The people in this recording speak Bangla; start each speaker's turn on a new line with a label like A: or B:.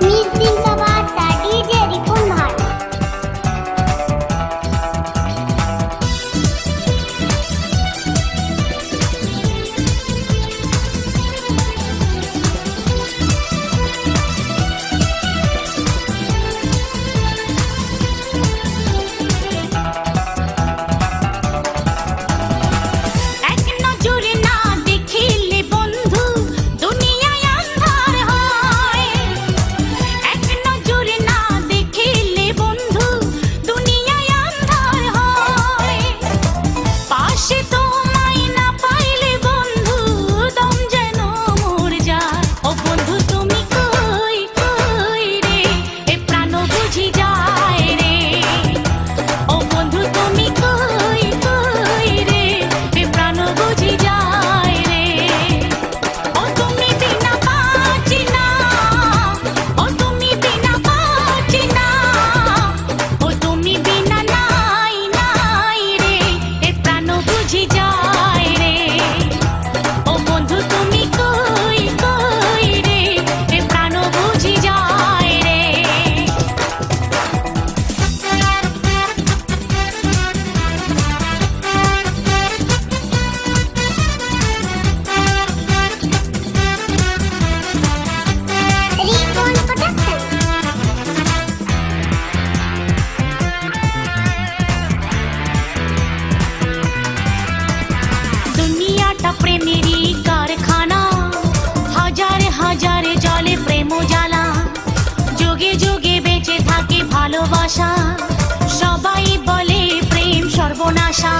A: Me sinta ভালোবাসা সবাই বলে প্রেম সর্বনাশা।